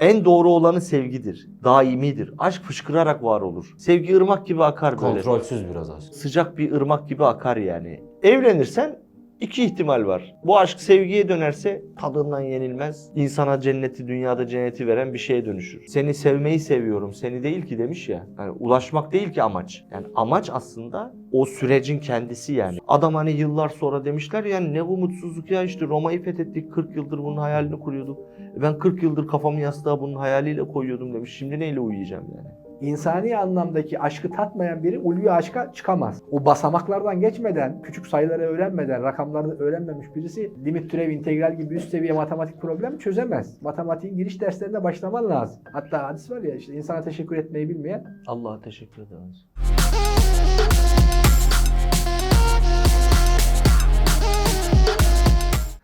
En doğru olanı sevgidir. Daimidir. Aşk fışkırarak var olur. Sevgi ırmak gibi akar böyle. Kontrolsüz biraz aşk. Sıcak bir ırmak gibi akar yani. Evlenirsen iki ihtimal var. Bu aşk sevgiye dönerse tadından yenilmez. İnsana cenneti, dünyada cenneti veren bir şeye dönüşür. Seni sevmeyi seviyorum, seni değil ki demiş ya. Yani ulaşmak değil ki amaç. Yani amaç aslında o sürecin kendisi yani. Adam hani yıllar sonra demişler yani ne bu mutsuzluk ya işte Roma'yı fethettik 40 yıldır bunun hayalini kuruyorduk. E Ben 40 yıldır kafamı yastığa bunun hayaliyle koyuyordum demiş. Şimdi neyle uyuyacağım yani? İnsani anlamdaki aşkı tatmayan biri ulvi aşka çıkamaz. O basamaklardan geçmeden, küçük sayıları öğrenmeden, rakamları öğrenmemiş birisi limit türev integral gibi üst seviye matematik problemi çözemez. Matematiğin giriş derslerine başlaman lazım. Hatta hadis var ya işte insana teşekkür etmeyi bilmeyen Allah'a teşekkür ederiz.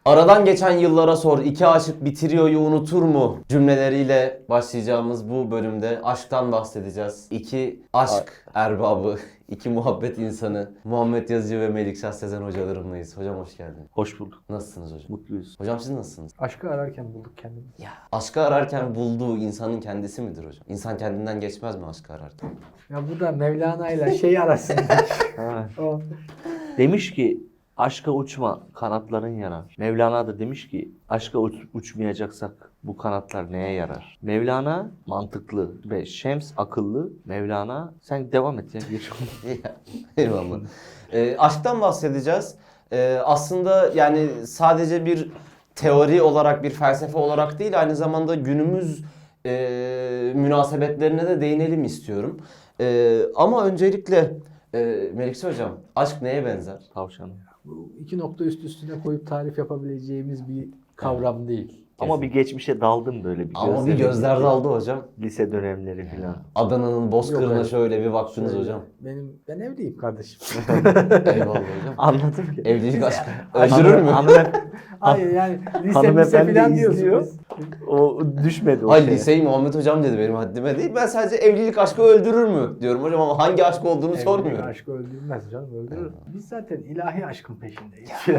Aradan geçen yıllara sor, iki aşık bitiriyor'yu unutur mu cümleleriyle başlayacağımız bu bölümde aşktan bahsedeceğiz. İki aşk erbabı, iki muhabbet insanı Muhammed Yazıcı ve Melikşah Sezen hocalarımlayız. Hocam hoş geldiniz. Hoş bulduk. Nasılsınız hocam? Mutluyuz. Hocam siz nasılsınız? aşkı ararken bulduk kendimizi. Ya aşkı ararken bulduğu insanın kendisi midir hocam? İnsan kendinden geçmez mi aşkı ararken? Ya bu da Mevlana ile şey arasında. Ha. o Demiş ki aşka uçma kanatların yarar. Mevlana da demiş ki aşka uç- uçmayacaksak bu kanatlar neye yarar? Mevlana mantıklı ve Şems akıllı. Mevlana sen devam et ya. Geç. Eyvallah. Ee, aşktan bahsedeceğiz. Ee, aslında yani sadece bir teori olarak, bir felsefe olarak değil, aynı zamanda günümüz e, münasebetlerine de değinelim istiyorum. E, ama öncelikle e, Melikse Hocam, aşk neye benzer? Tavşanım. Bu iki nokta üst üstüne koyup tarif yapabileceğimiz bir kavram değil. Ama bir geçmişe daldım böyle bir Ama bir gözler daldı hocam. Lise dönemleri falan. Adana'nın bozkırına Yok, şöyle bir baktınız Şöyle, hocam. Benim ben evliyim kardeşim. Eyvallah hocam. Anladım ki. Evlilik aşkı öldürür mü? Hanım, Hayır yani lise lise falan izliyor. diyorsunuz. o düşmedi o Hayır şeye. liseyi Muhammed Hocam dedi benim haddime değil. Ben sadece evlilik aşkı öldürür mü diyorum hocam ama hangi aşk olduğunu Evlilik sormuyorum. aşkı öldürmez canım öldürür. Biz zaten ilahi aşkın peşindeyiz.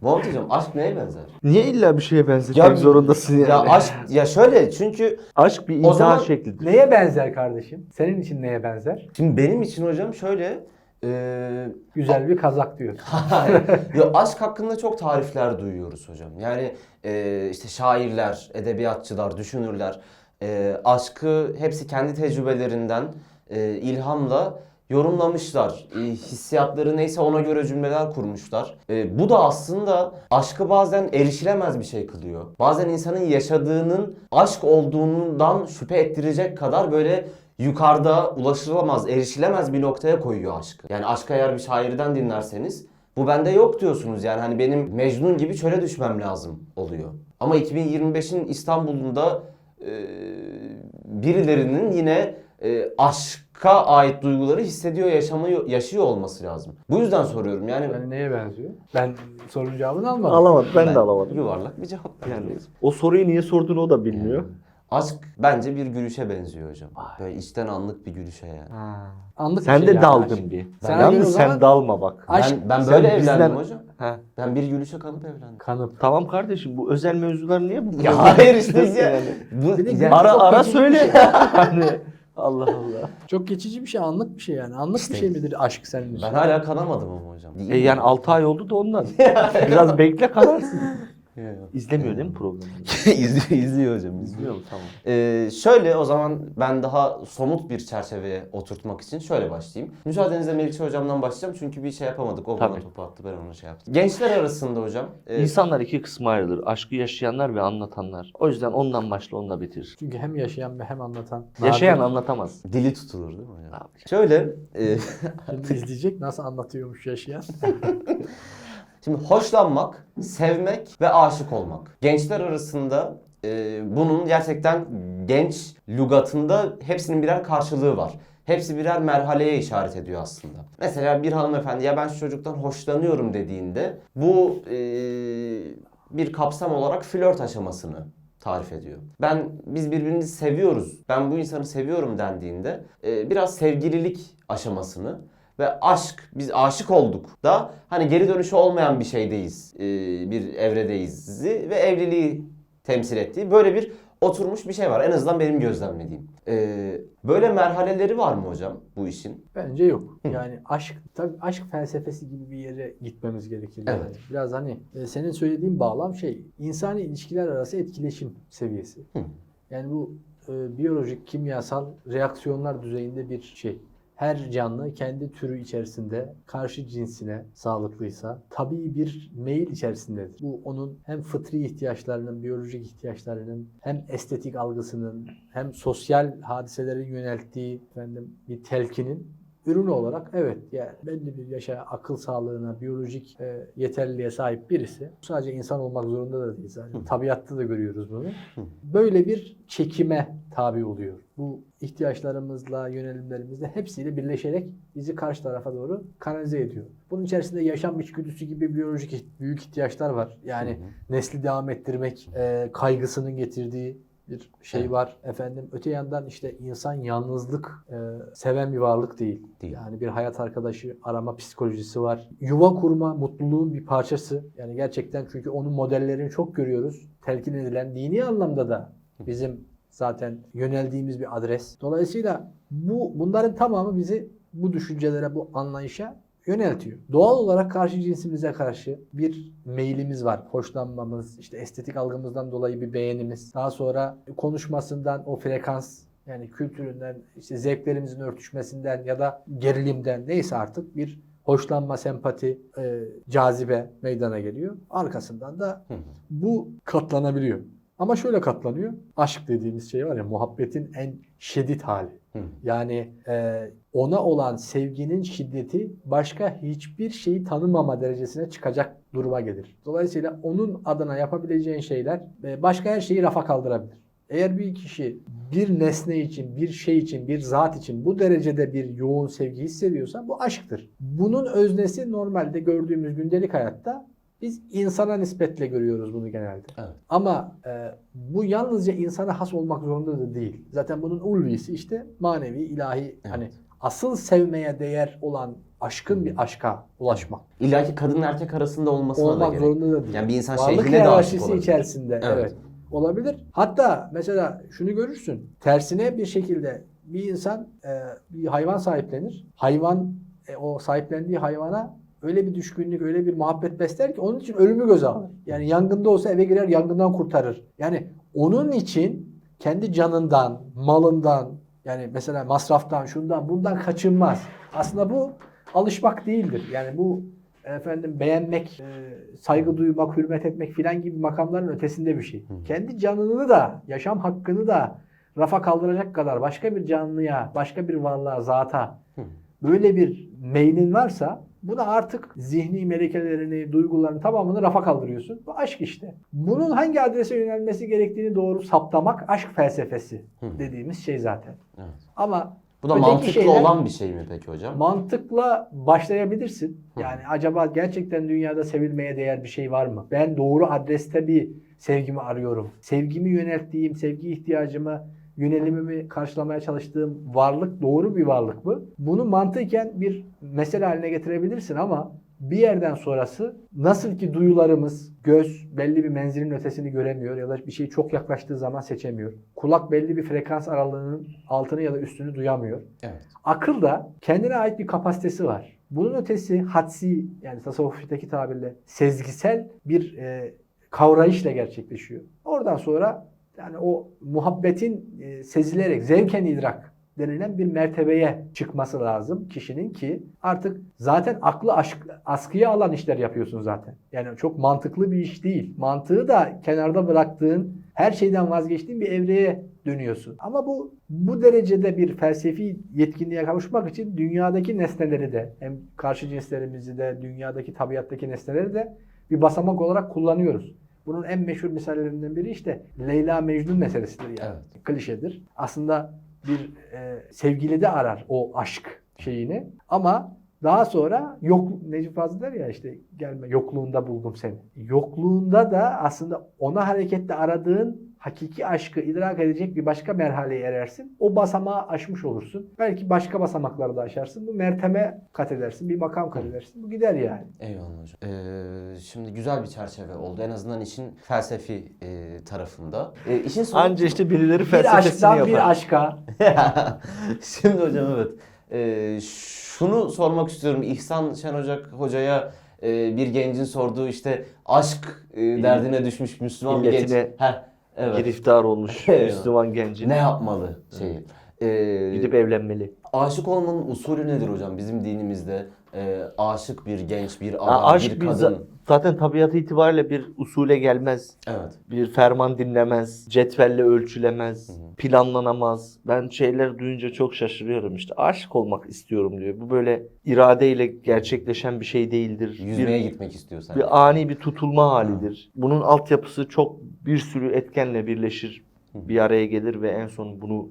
Muhammed Hocam aşk neye benzer? Niye illa bir şeye benzetmek Ya- zorundasın yani? Ya aşk ya şöyle çünkü Aşk bir O intihar zaman- şeklidir. neye benzer kardeşim? Senin için neye benzer? şimdi benim için hocam şöyle eee Güzel bir kazak diyor. ya aşk hakkında çok tarifler duyuyoruz hocam. Yani eee, işte şairler, edebiyatçılar, düşünürler eee, aşkı hepsi kendi tecrübelerinden eee, ilhamla yorumlamışlar. Eee, hissiyatları neyse ona göre cümleler kurmuşlar. Eee, bu da aslında aşkı bazen erişilemez bir şey kılıyor. Bazen insanın yaşadığının aşk olduğundan şüphe ettirecek kadar böyle yukarıda ulaşılamaz, erişilemez bir noktaya koyuyor aşkı. Yani aşkı eğer bir şairden dinlerseniz bu bende yok diyorsunuz yani hani benim Mecnun gibi çöle düşmem lazım oluyor. Ama 2025'in İstanbul'unda e, birilerinin yine e, aşka ait duyguları hissediyor, yaşamıyor, yaşıyor olması lazım. Bu yüzden soruyorum yani Yani neye benziyor? Ben sorunun cevabını almadım. Alamadım. Ben, de alamadım. Yuvarlak bir cevap Yani yani. o soruyu niye sorduğunu o da bilmiyor. Aşk bence bir gülüşe benziyor hocam. Böyle içten anlık bir gülüşe yani. Anlık bir Sen şey de yani daldın aşk. bir. Sen Yalnız sen dalma bak. Aşk- ben ben sen böyle bizden- evlendim hocam. Ha. Ben bir gülüşe kanıp evlendim. Kanıp. Tamam kardeşim bu özel mevzular niye bu? Ya hayır işte ya. Yani. Bu, Bir yani- Ara ara bir söyle. şey. hani Allah Allah. Çok geçici bir şey, anlık bir şey yani. Anlık İşte- bir şey midir aşk senin için? ben hala kanamadım ama hocam. E yani 6 ay oldu da ondan. Biraz bekle kanarsın. Yok, yok. İzlemiyor değil mi programı? izliyor, izliyor hocam. izliyor. İzliyor mu? Tamam. Ee, şöyle o zaman ben daha somut bir çerçeveye oturtmak için şöyle başlayayım. Müsaadenizle Melikşah hocamdan başlayacağım çünkü bir şey yapamadık. O bana Tabii. topu attı ben ona şey yaptım. Gençler arasında hocam. e, İnsanlar iki kısma ayrılır. Aşkı yaşayanlar ve anlatanlar. O yüzden ondan başla onunla bitir. Çünkü hem yaşayan ve hem anlatan. Yaşayan Nadir. anlatamaz. dili tutulur değil mi hocam? Abi. Şöyle e, Şimdi izleyecek nasıl anlatıyormuş yaşayan. Şimdi hoşlanmak, sevmek ve aşık olmak. Gençler arasında e, bunun gerçekten genç lügatında hepsinin birer karşılığı var. Hepsi birer merhaleye işaret ediyor aslında. Mesela bir hanımefendi ya ben şu çocuktan hoşlanıyorum dediğinde bu e, bir kapsam olarak flört aşamasını tarif ediyor. Ben biz birbirimizi seviyoruz. Ben bu insanı seviyorum dendiğinde e, biraz sevgililik aşamasını ve aşk biz aşık olduk da hani geri dönüşü olmayan bir şeydeyiz. e, bir evredeyiz ve evliliği temsil ettiği böyle bir oturmuş bir şey var. En azından benim gözlemlediğim. Ee, böyle merhaleleri var mı hocam bu işin? Bence yok. Yani aşk tabii aşk felsefesi gibi bir yere gitmemiz gerekir. yani. Evet. Biraz hani e, senin söylediğin bağlam şey insani ilişkiler arası etkileşim seviyesi. Hı. Yani bu e, biyolojik, kimyasal reaksiyonlar düzeyinde bir şey. Her canlı kendi türü içerisinde karşı cinsine sağlıklıysa tabii bir meyil içerisindedir. Bu onun hem fıtri ihtiyaçlarının, biyolojik ihtiyaçlarının, hem estetik algısının, hem sosyal hadiselerin yönelttiği efendim, bir telkinin ürünü olarak evet yani belli bir yaşa, akıl sağlığına, biyolojik e, yeterliliğe sahip birisi sadece insan olmak zorunda da değil zaten. Tabiatta da görüyoruz bunu. Böyle bir çekime tabi oluyor. Bu ihtiyaçlarımızla, yönelimlerimizle hepsiyle birleşerek bizi karşı tarafa doğru kanalize ediyor. Bunun içerisinde yaşam içgüdüsü gibi biyolojik büyük ihtiyaçlar var. Yani nesli devam ettirmek e, kaygısının getirdiği bir şey Evet. var. Efendim öte yandan işte insan yalnızlık e, seven bir varlık değil. Değil. Yani bir hayat arkadaşı arama psikolojisi var. Yuva kurma mutluluğun bir parçası. Yani gerçekten çünkü onun modellerini çok görüyoruz. Telkin edilen dini anlamda da bizim zaten yöneldiğimiz bir adres. Dolayısıyla bu bunların tamamı bizi bu düşüncelere, bu anlayışa yöneltiyor. Doğal olarak karşı cinsimize karşı bir meylimiz var. Hoşlanmamız, işte estetik algımızdan dolayı bir beğenimiz. Daha sonra konuşmasından o frekans yani kültüründen, işte zevklerimizin örtüşmesinden ya da gerilimden neyse artık bir hoşlanma, sempati, e, cazibe meydana geliyor. Arkasından da bu katlanabiliyor. Ama şöyle katlanıyor. Aşk dediğimiz şey var ya muhabbetin en şiddet hali. Hı. Yani e, ona olan sevginin şiddeti başka hiçbir şeyi tanımama derecesine çıkacak duruma gelir. Dolayısıyla onun adına yapabileceğin şeyler e, başka her şeyi rafa kaldırabilir. Eğer bir kişi bir nesne için, bir şey için, bir zat için bu derecede bir yoğun sevgi hissediyorsa bu aşktır. Bunun öznesi normalde gördüğümüz gündelik hayatta biz insana nispetle görüyoruz bunu genelde. Evet. Ama e, bu yalnızca insana has olmak zorunda da değil. Zaten bunun ulvisi işte manevi, ilahi hani asıl sevmeye değer olan aşkın bir aşka ulaşmak. İlla ki kadın erkek arasında olmasına da Olmak gerek. zorunda da değil. Yani bir insan Varlık şeyhine de aşık olabilir. içerisinde Evet. evet. olabilir. Hatta mesela şunu görürsün. Tersine bir şekilde bir insan e, bir hayvan sahiplenir. Hayvan e, o sahiplendiği hayvana öyle bir düşkünlük, öyle bir muhabbet besler ki onun için ölümü göze alır. Yani yangında olsa eve girer, yangından kurtarır. Yani onun için kendi canından, malından, yani mesela masraftan, şundan, bundan kaçınmaz. Aslında bu alışmak değildir. Yani bu efendim beğenmek, e, saygı duymak, hürmet etmek filan gibi makamların ötesinde bir şey. Kendi canını da, yaşam hakkını da rafa kaldıracak kadar başka bir canlıya, başka bir varlığa, zata böyle bir meylin varsa buna artık zihni melekelerini, duygularını tamamını rafa kaldırıyorsun. Bu aşk işte. Bunun hangi adrese yönelmesi gerektiğini doğru saptamak aşk felsefesi dediğimiz şey zaten. Evet. Ama Bu da öteki mantıklı şeyler- olan bir şey mi peki hocam? Mantıkla başlayabilirsin. Yani acaba gerçekten dünyada sevilmeye değer bir şey var mı? Ben doğru adreste bir sevgimi arıyorum. Sevgimi yönelttiğim, sevgi ihtiyacımı, yönelimimi karşılamaya çalıştığım varlık doğru bir varlık mı? Bunu mantıken bir mesele haline getirebilirsin ama bir yerden sonrası nasıl ki duyularımız göz belli bir menzilin ötesini göremiyor ya da bir şey çok yaklaştığı zaman seçemiyor. Kulak belli bir frekans aralığının altını ya da üstünü duyamıyor. Evet. Akıl da kendine ait bir kapasitesi var. Bunun ötesi hadsi yani tasavvuftaki tabirle sezgisel bir e, kavrayışla gerçekleşiyor. Oradan sonra yani o muhabbetin e, sezilerek zevken idrak denilen bir mertebeye çıkması lazım kişinin ki artık zaten aklı aşk, askıya alan işler yapıyorsun zaten. Yani çok mantıklı bir iş değil. Mantığı da kenarda bıraktığın, her şeyden vazgeçtiğin bir evreye dönüyorsun. Ama bu bu derecede bir felsefi yetkinliğe kavuşmak için dünyadaki nesneleri de hem karşı cinslerimizi de dünyadaki tabiattaki nesneleri de bir basamak olarak kullanıyoruz. Bunun en meşhur misallerinden biri işte Leyla Mecnun meselesidir yani. Klişedir. Aslında bir e, sevgili de arar o aşk şeyini ama daha sonra yok Necip Fazıl der ya işte gelme yokluğunda buldum seni. Yokluğunda da aslında ona hareketle aradığın hakiki aşkı idrak edecek bir başka merhaleye erersin. O basamağı aşmış olursun. Belki başka basamakları da aşarsın. Bu merteme kat edersin. Bir makam kat edersin. Bu gider yani. Eyvallah hocam. Ee, şimdi güzel bir çerçeve oldu. En azından işin felsefi e, tarafında. E, işin sonu... Anca işte birileri Bir felsefesini aşktan yapar. bir aşka. Şimdi hocam evet. Ee, şunu sormak istiyorum. İhsan Şen Ocak hocaya e, bir gencin sorduğu işte aşk e, derdine düşmüş Müslüman bir genç. Heh, evet. Giriftar olmuş. Müslüman genci. Ne yapmalı şeyi. Ee, Gidip evlenmeli. aşık olmanın usulü nedir hocam bizim dinimizde? Ee, aşık bir genç, bir Ha, adam, aşk bir bir kadın. Za- zaten tabiatı itibariyle bir usule gelmez. Evet. Bir ferman dinlemez, cetvelle ölçülemez, planlanamaz. Ben şeyler duyunca çok şaşırıyorum işte. Aşık olmak istiyorum diyor. Bu böyle iradeyle gerçekleşen bir şey değildir. Yüzmeye bir, gitmek istiyorsan. bir ani bir tutulma halidir. Bunun altyapısı çok bir sürü etkenle birleşir, bir araya gelir ve en son bunu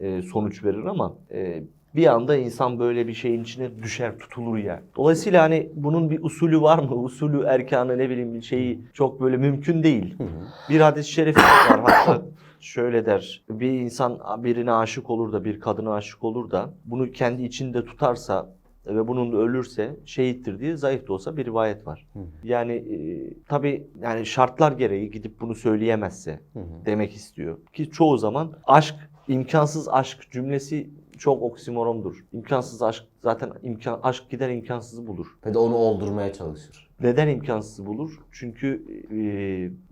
e, sonuç verir ama e, bir anda insan böyle bir şeyin içine düşer, tutulur yani. Dolayısıyla hani bunun bir usulü var mı? Usulü, erkanı ne bileyim bir şeyi çok böyle mümkün değil. Hı hı. Bir hadis-i şerif var hatta şöyle der. Bir insan birine aşık olur da bir kadına aşık olur da bunu kendi içinde tutarsa ve bunun ölürse şehittir diye zayıf da olsa bir rivayet var. Hı. Yani e, tabii yani şartlar gereği gidip bunu söyleyemezse Hı hı. demek istiyor. Ki çoğu zaman aşk, imkansız aşk cümlesi çok oksimorondur. İmkansız aşk zaten imkan aşk gider imkansızı bulur. Ve de onu oldurmaya çalışır. Neden imkansızı bulur? Çünkü e,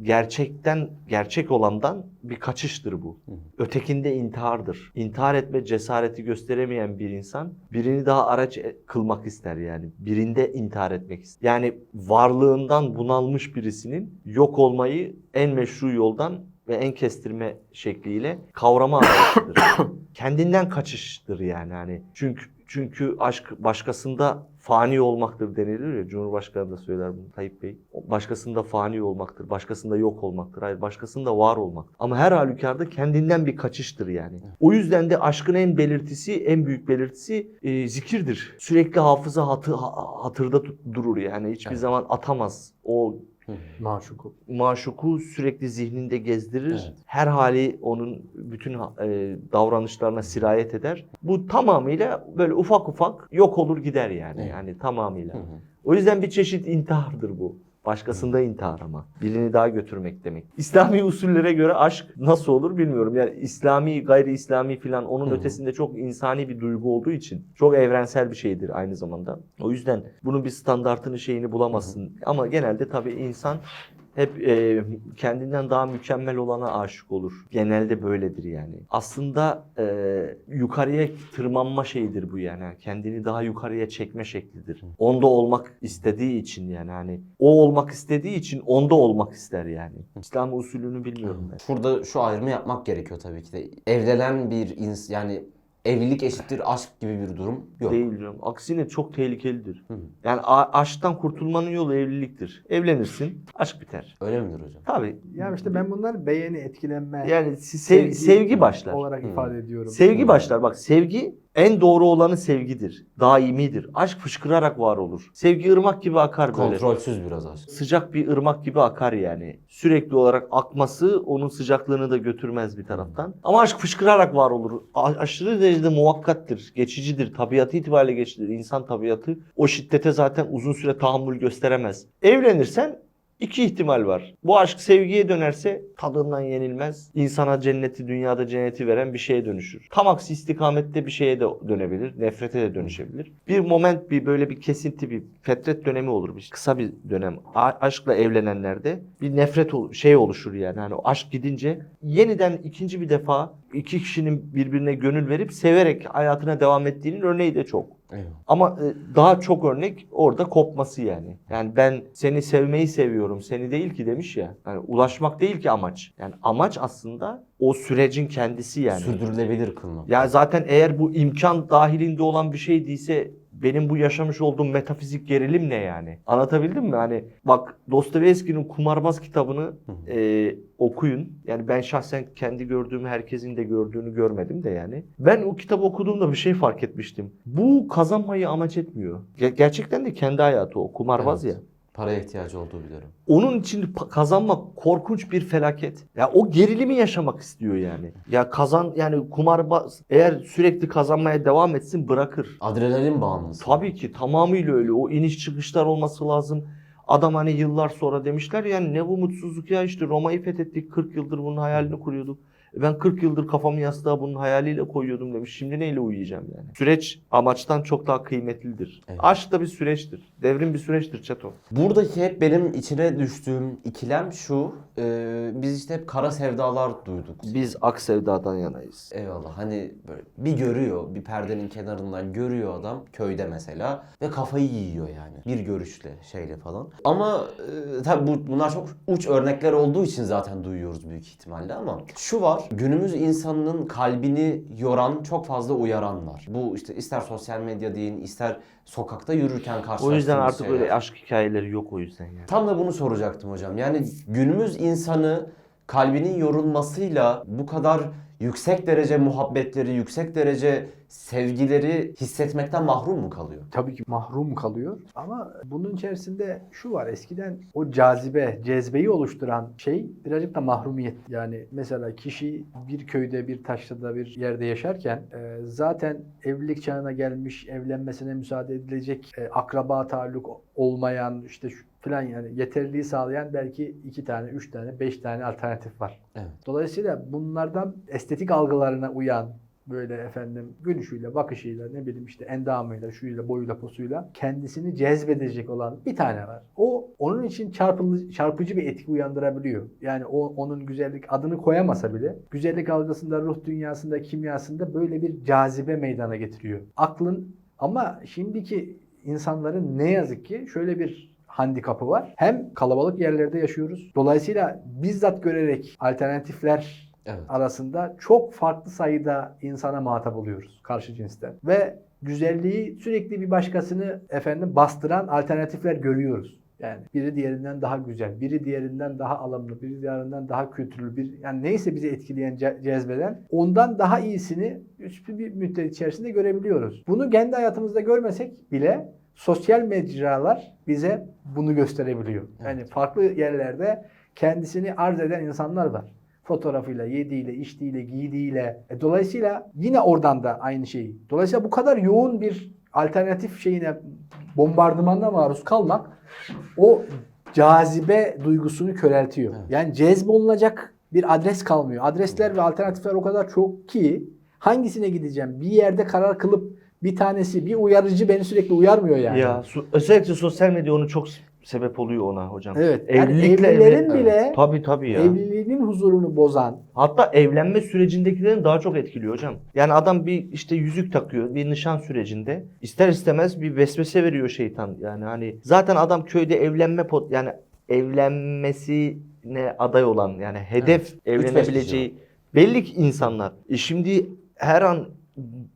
gerçekten gerçek olandan bir kaçıştır bu. Hı hı. Ötekinde intihardır. İntihar etme cesareti gösteremeyen bir insan birini daha araç e- kılmak ister yani. Birinde intihar etmek ister. Yani varlığından bunalmış birisinin yok olmayı en meşru yoldan ve en kestirme şekliyle kavrama arayışıdır. Kendinden kaçıştır yani hani. Çünkü çünkü aşk başkasında fani olmaktır denilir ya. Cumhurbaşkanı da söyler bunu Tayyip Bey. Başkasında fani olmaktır, başkasında yok olmaktır. Hayır başkasında var olmak. Ama her halükarda kendinden bir kaçıştır yani. O yüzden de aşkın en belirtisi, en büyük belirtisi e, zikirdir. Sürekli hafıza hatı, ha- hatırda tut- durur yani. Hiçbir Evet. zaman atamaz. O. Maşuku. maşuku sürekli zihninde gezdirir. Evet. Her hali onun bütün e, davranışlarına sirayet eder. Bu tamamıyla böyle ufak ufak yok olur gider yani. Evet. Yani tamamıyla. Hı hı. O yüzden bir çeşit intihardır bu. Başkasında intihar ama. Birini daha götürmek demek. İslami usullere göre aşk nasıl olur bilmiyorum. Yani İslami, gayri İslami filan onun Hı ötesinde çok insani bir duygu olduğu için çok evrensel bir şeydir aynı zamanda. O yüzden bunun bir standartını şeyini bulamazsın. Ama genelde tabii insan hep e, kendinden daha mükemmel olana aşık olur. Genelde böyledir yani. Aslında e, yukarıya tırmanma şeyidir bu yani. Kendini daha yukarıya çekme şeklidir. Onda olmak istediği için yani hani o olmak istediği için onda olmak ister yani. İslam usulünü bilmiyorum ben. Şurada şu ayrımı yapmak gerekiyor tabii ki de. Evlenen bir ins yani evlilik eşittir aşk gibi bir durum yok. Değil diyorum. Aksine çok tehlikelidir. Hı hı. Yani aşktan kurtulmanın yolu evliliktir. Evlenirsin, aşk biter. Öyle midir hocam? Tabii. Ya işte ben bunları beğeni, etkilenme, Yani sev- sevgi başlar. olarak Hı. ifade ediyorum. Sevgi başlar. Bak sevgi en doğru olanı sevgidir. Daimidir. Aşk fışkırarak var olur. Sevgi ırmak gibi akar böyle. Kontrolsüz biraz aşk. Sıcak bir ırmak gibi akar yani. Sürekli olarak akması onun sıcaklığını da götürmez bir taraftan. Ama aşk fışkırarak var olur. A- aşırı derecede muvakkattir, geçicidir. Tabiatı itibariyle geçicidir. İnsan tabiatı o şiddete zaten uzun süre tahammül gösteremez. Evlenirsen İki ihtimal var. Bu aşk sevgiye dönerse tadından yenilmez. İnsana cenneti, dünyada cenneti veren bir şeye dönüşür. Tam aksi istikamette bir şeye de dönebilir. Nefrete de dönüşebilir. Bir moment, bir böyle bir kesinti, bir fetret dönemi olur. Bir kısa bir dönem. A- aşkla evlenenlerde bir nefret şey oluşur yani. Hani o aşk gidince yeniden ikinci bir defa iki kişinin birbirine gönül verip severek hayatına devam ettiğinin örneği de çok. Eyvallah. Ama e, daha çok örnek orada kopması yani. Yani ben seni sevmeyi seviyorum, seni değil ki demiş ya. Yani ulaşmak değil ki amaç. Yani amaç aslında o sürecin kendisi yani. Sürdürülebilir kılmak. Ya zaten eğer bu imkan dahilinde olan bir şey değilse benim bu yaşamış olduğum metafizik gerilim ne yani? Anlatabildim mi? Hani bak Dostoyevski'nin Kumarbaz kitabını e, okuyun. Yani ben şahsen kendi gördüğümü herkesin de gördüğünü görmedim de yani. Ben o kitabı okuduğumda bir şey fark etmiştim. Bu kazanmayı amaç etmiyor. Ge- gerçekten de kendi hayatı o. Kumarbaz Evet. ya. Paraya ihtiyacı olduğu biliyorum. Onun için kazanmak korkunç bir felaket. Ya o gerilimi yaşamak istiyor yani. Ya kazan yani kumarbaz eğer sürekli kazanmaya devam etsin bırakır. Adrenalin bağımlısı. Tabii ki tamamıyla öyle. O iniş çıkışlar olması lazım. Adam hani yıllar sonra demişler yani ne bu mutsuzluk ya işte Roma'yı fethettik 40 yıldır bunun hayalini kuruyorduk. Ben 40 yıldır kafamı yastığa bunun hayaliyle koyuyordum demiş. Şimdi neyle uyuyacağım yani? Süreç amaçtan çok daha kıymetlidir. Evet. Aşk da bir süreçtir. Devrim bir süreçtir Çeto. Buradaki hep benim içine düştüğüm ikilem şu. e, biz işte hep kara sevdalar duyduk. Biz ak sevdadan yanayız. Eyvallah hani böyle bir görüyor bir perdenin kenarından görüyor adam köyde mesela ve kafayı yiyor yani bir görüşle şeyle falan. Ama e, tabi bu, bunlar çok uç örnekler olduğu için zaten duyuyoruz büyük ihtimalle ama şu var günümüz insanının kalbini yoran çok fazla uyaran var. Bu işte ister sosyal medya deyin ister sokakta yürürken karşılaştığımız O yüzden artık şeyler. öyle aşk hikayeleri yok o yüzden yani. Tam da bunu soracaktım hocam. Yani günümüz insanı kalbinin yorulmasıyla bu kadar yüksek derece muhabbetleri, yüksek derece sevgileri hissetmekten mahrum mu kalıyor? tabii ki mahrum kalıyor. Ama bunun içerisinde şu var. Eskiden o cazibe, cezbeyi oluşturan şey birazcık da mahrumiyet. Yani mesela kişi bir köyde, bir taşrada bir yerde yaşarken e, zaten evlilik çağına gelmiş, evlenmesine müsaade edilecek e, akraba taalluk olmayan işte şu falan yani yeterliği sağlayan belki iki tane, üç tane, beş tane alternatif var. Evet. Dolayısıyla bunlardan estetik algılarına uyan böyle efendim gülüşüyle, bakışıyla, ne bileyim işte endamıyla, şuyla, boyuyla, posuyla kendisini cezbedecek olan bir tane var. O onun için çarpılı, çarpıcı bir etki uyandırabiliyor. Yani o onun güzellik adını koyamasa bile güzellik algısında, ruh dünyasında, kimyasında böyle bir cazibe meydana getiriyor. Aklın ama şimdiki insanların ne yazık ki şöyle bir handikapı var. Hem kalabalık yerlerde yaşıyoruz. Dolayısıyla bizzat görerek alternatifler Evet. arasında çok farklı sayıda insana muhatap oluyoruz karşı cinsten. Ve güzelliği sürekli bir başkasını efendim bastıran alternatifler görüyoruz. Yani biri diğerinden daha güzel, biri diğerinden daha alımlı, biri diğerinden daha kültürlü, bir yani neyse bizi etkileyen, ce- cezbeden ondan daha iyisini üstü bir müddet içerisinde görebiliyoruz. Bunu kendi hayatımızda görmesek bile sosyal mecralar bize bunu gösterebiliyor. Yani farklı yerlerde kendisini arz eden insanlar var fotoğrafıyla, yediğiyle, içtiğiyle, giydiğiyle. E, dolayısıyla yine oradan da aynı şeyi. Dolayısıyla bu kadar yoğun bir alternatif şeyine bombardımanına maruz kalmak o cazibe duygusunu köreltiyor. Evet. Yani cezbolunacak bir adres kalmıyor. Adresler ve alternatifler o kadar çok ki hangisine gideceğim? Bir yerde karar kılıp bir tanesi, bir uyarıcı beni sürekli uyarmıyor yani. Ya özellikle sosyal medya onu çok sebep oluyor ona hocam. Evet. Yani Evlilikle evlilerin evlen- bile Tabii tabii ya. evliliğinin huzurunu bozan, Hatta evlenme sürecindekilerin daha çok etkiliyor hocam. Yani adam bir işte yüzük takıyor bir nişan sürecinde. İster istemez bir vesvese veriyor şeytan. Yani hani zaten adam köyde evlenme pot yani evlenmesine aday olan yani hedef Evet. Evlenebileceği belli ki insanlar. E şimdi her an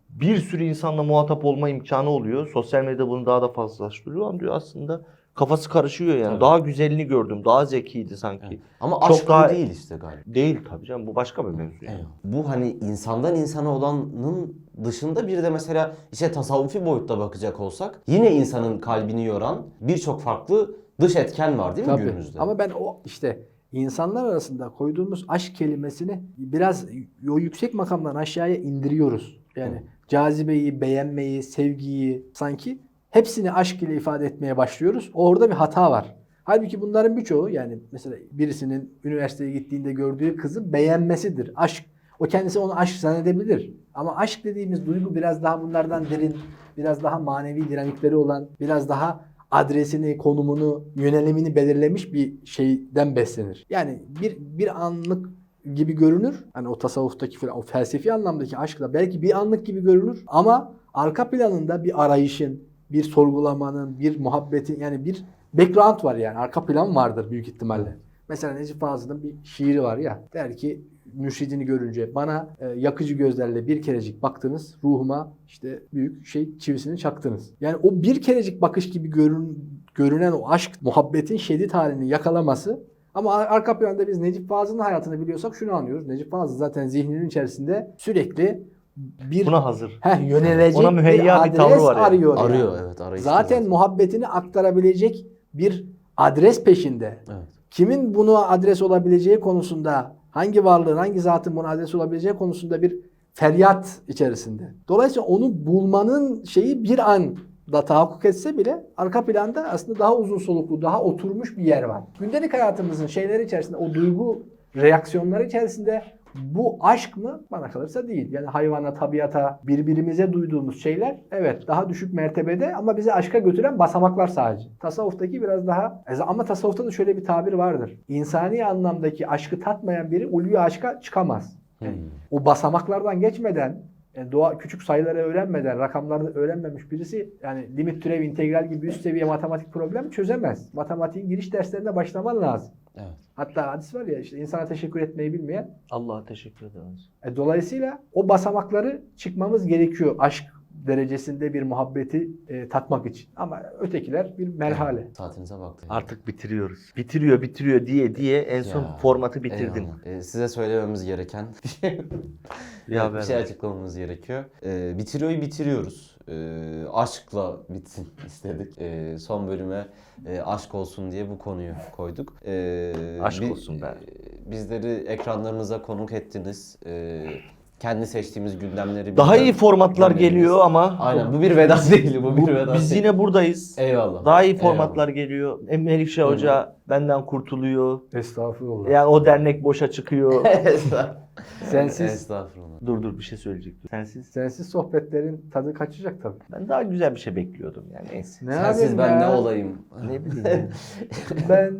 bir sürü insanla muhatap olma imkanı oluyor. Sosyal medya bunu daha da fazlalaştırıyor. Ama diyor aslında kafası karışıyor yani. Tabii. Daha güzelini gördüm. Daha zekiydi sanki. Evet. Ama Çok aşk daha- bu değil işte galiba. Değil tabii canım. Bu başka bir mevzu. yani. Evet. Bu hani insandan insana olanın dışında bir de mesela işte tasavvufi boyutta bakacak olsak yine insanın kalbini yoran birçok farklı dış etken var değil mi Tabii. günümüzde? Ama ben o işte insanlar arasında koyduğumuz aşk kelimesini biraz o yüksek makamdan aşağıya indiriyoruz. Yani cazibeyi, beğenmeyi, sevgiyi sanki hepsini aşk ile ifade etmeye başlıyoruz. Orada bir hata var. Halbuki bunların birçoğu yani mesela birisinin üniversiteye gittiğinde gördüğü kızı beğenmesidir. Aşk. O kendisi onu aşk zannedebilir. Ama aşk dediğimiz duygu biraz daha bunlardan derin, biraz daha manevi dinamikleri olan, biraz daha adresini, konumunu, yönelimini belirlemiş bir şeyden beslenir. Yani bir bir anlık gibi görünür. Hani o tasavvuftaki falan, o felsefi anlamdaki aşkla belki bir anlık gibi görünür ama arka planında bir arayışın, bir sorgulamanın, bir muhabbetin yani bir background var yani. Arka plan vardır büyük ihtimalle. Mesela Necip Fazıl'ın bir şiiri var ya. Der ki mürşidini görünce bana e, yakıcı gözlerle bir kerecik baktınız ruhuma işte büyük şey çivisini çaktınız. Yani o bir kerecik bakış gibi görün, görünen o aşk muhabbetin şiddet halini yakalaması ama ar- arka planda biz Necip Fazıl'ın hayatını biliyorsak şunu anlıyoruz. Necip Fazıl zaten zihninin içerisinde sürekli bir Buna hazır. heh, yönelecek Ona müheyya bir adres tavrı var yani. arıyor. yani. arıyor evet arayışta Zaten zaten. muhabbetini aktarabilecek bir adres peşinde. Evet. Kimin buna adres olabileceği konusunda, hangi varlığın, hangi zatın buna adres olabileceği konusunda bir feryat içerisinde. Dolayısıyla onu bulmanın şeyi bir an da tahakkuk etse bile arka planda aslında daha uzun soluklu, daha oturmuş bir yer var. Gündelik hayatımızın şeyleri içerisinde o duygu reaksiyonları içerisinde bu aşk mı? Bana kalırsa değil. Yani hayvana, tabiata, birbirimize duyduğumuz şeyler evet daha düşük mertebede ama bizi aşka götüren basamaklar sadece. Tasavvuftaki biraz daha e, ama tasavvufta da şöyle bir tabir vardır. İnsani anlamdaki aşkı tatmayan biri ulvi aşka çıkamaz. Hmm. O basamaklardan geçmeden yani doğa küçük sayıları öğrenmeden, rakamları öğrenmemiş birisi yani limit türev integral gibi üst seviye matematik problem çözemez. Matematiğin giriş derslerine başlaman lazım. Evet. Hatta hadis var ya işte insana teşekkür etmeyi bilmeyen. Allah'a teşekkür ederiz. E, dolayısıyla o basamakları çıkmamız gerekiyor aşk derecesinde bir muhabbeti e, tatmak için. Ama ötekiler bir merhale. Saatinize baktı. Artık bitiriyoruz. Bitiriyor bitiriyor diye diye en son Ya, formatı bitirdin. Ee, size söylememiz gereken Ya bir şey açıklamamız gerekiyor. Ee, bitiriyor'yu bitiriyoruz. Ee, aşkla bitsin istedik. Ee, son bölüme e, aşk olsun diye bu konuyu koyduk. Ee, Aşk bi- olsun be. e, Bizleri ekranlarınıza konuk ettiniz. Ee, kendi seçtiğimiz gündemleri Daha iyi formatlar geliyor ama Aynen bu bir veda değil. Bu bir veda biz değil. yine buradayız. Eyvallah. Daha iyi Eyvallah. formatlar geliyor. Melikşah Hoca benden kurtuluyor. Estağfurullah. Yani o dernek boşa çıkıyor. Estağfurullah. Sensiz Estağfurullah. dur dur bir şey söyleyecektim. Sensiz. sensiz sohbetlerin tadı kaçacak tabii. Ben daha güzel bir şey bekliyordum yani neyse. Ne Sensiz yapayım ben ya? ne olayım? Ne bileyim. Ben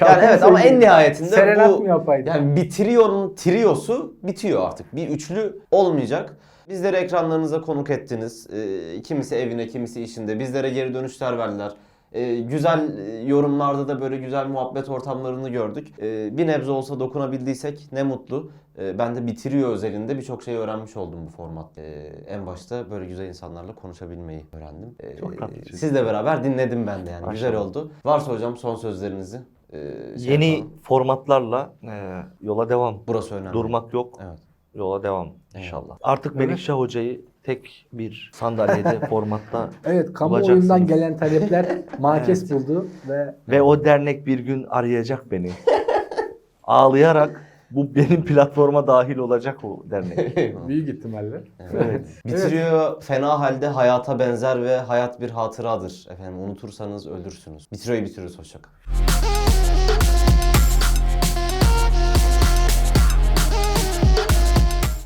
yani evet ama en nihayetinde Serenat bu mı yapaydım? yani bitiriyor'un triosu bitiyor artık. Bir üçlü olmayacak. Bizleri ekranlarınıza konuk ettiniz. Ee, kimisi evine, kimisi işinde. Bizlere geri dönüşler verdiler. Ee, güzel e, yorumlarda da böyle güzel muhabbet ortamlarını gördük. Ee, bir nebze olsa dokunabildiysek ne mutlu. Ee, ben de bitiriyor özelinde birçok şey öğrenmiş oldum bu format. Ee, en başta böyle güzel insanlarla konuşabilmeyi öğrendim. Ee, Çok çocuk. Sizle beraber dinledim ben de yani. Güzel Maşallah. oldu. Varsa hocam son sözlerinizi. e, şey Yeni yapalım. formatlarla e, yola devam. Burası önemli. Durmak yok. Evet. Yola devam inşallah. Artık Melikşah Hoca'yı tek bir sandalyede formatta Evet kamuoyundan gelen talepler makes buldu ve ve o dernek bir gün arayacak beni. Ağlayarak bu benim platforma dahil olacak o dernek. büyük ihtimalle. evet. Bitiriyor fena halde hayata benzer ve hayat bir hatıradır. Efendim unutursanız ölürsünüz. Bitiriyor'yu bitiriyoruz. Hoşçakalın.